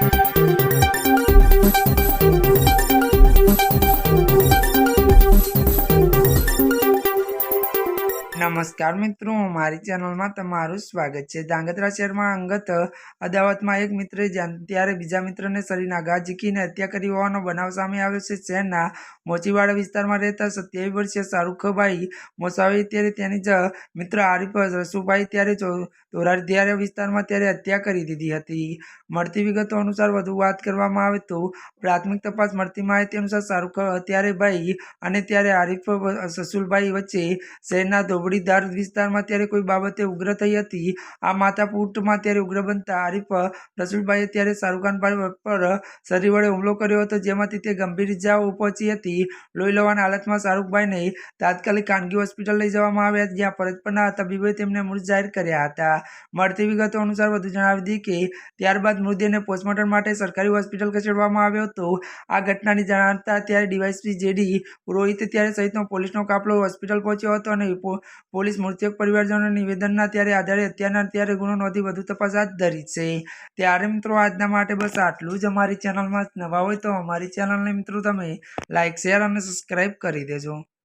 Thank you. નમસ્કાર મિત્રો, મારી ચેનલમાં તમારું સ્વાગત છે. ધાંગધ્રા શહેરમાં અંગત અદાવતમાં એક મિત્રે ત્યારે બીજા મિત્રને શરીરના ઘા ઝીકીને હત્યા કરી હોવાનો બનાવ સામે આવ્યો છે. શહેરના મોચીવાડા વિસ્તારમાં રહેતા સત્યાવીસ વર્ષીય શાહરૂખભાઈ મોસાવી ત્યારે તેની જ મિત્ર આરીફ રસુભાઈ ત્યારે ચો- વિસ્તારમાં ત્યારે હત્યા કરી દીધી હતી. મળતી વિગતો અનુસાર વધુ વાત કરવામાં આવે તો પ્રાથમિક તપાસ મળતી માહિતી અનુસાર શાહરૂખ ત્યારે ભાઈ અને ત્યારે આરીફ સસુલભાઈ વચ્ચે શહેરના ધોબડીધાર વિસ્તારમાં ત્યારે કોઈ બાબતે ઉગ્ર થઈ હતી. આ માથાકૂટમાં ત્યારે ઉગ્ર બનતા આરિફ રસુલભાઈએ ત્યારે શાહરૂખભાઈ પર શરીર વડે હુમલો કર્યો હતો, જેમાંથી તે ગંભીર ઇજાઓ પહોંચી હતી. લોહી લેવાના હાલતમાં શાહરૂખભાઈને તાત્કાલિક ખાનગી હોસ્પિટલ લઈ જવામાં આવ્યા જ્યાં ફરજ પરના તબીબોએ તેમને મૃત જાહેર કર્યા હતા. મળતી વિગતો અનુસાર વધુ જણાવી હતી કે, ત્યારબાદ મૃતદેહને પોસ્ટમોર્ટમ માટે સરકારી હોસ્પિટલ ખસેડવામાં આવ્યો હતો. આ ઘટનાની જાણતા ત્યારે ડીવાયસપી જેડી પુરોહિત ત્યારે સહિતનો પોલીસનો કાફલો હોસ્પિટલ પહોંચ્યો હતો અને પોલીસ મૃતક પરિવારજનોના નિવેદનના ત્યારે આધારે અત્યારના ત્યારે ગુનો નોંધી વધુ તપાસ હાથ ધરી છે. ત્યારે મિત્રો આજના માટે બસ આટલું જ. અમારી ચેનલમાં નવા હોય તો અમારી ચેનલને મિત્રો તમે લાઇક શેર અને સબસ્ક્રાઈબ કરી દેજો.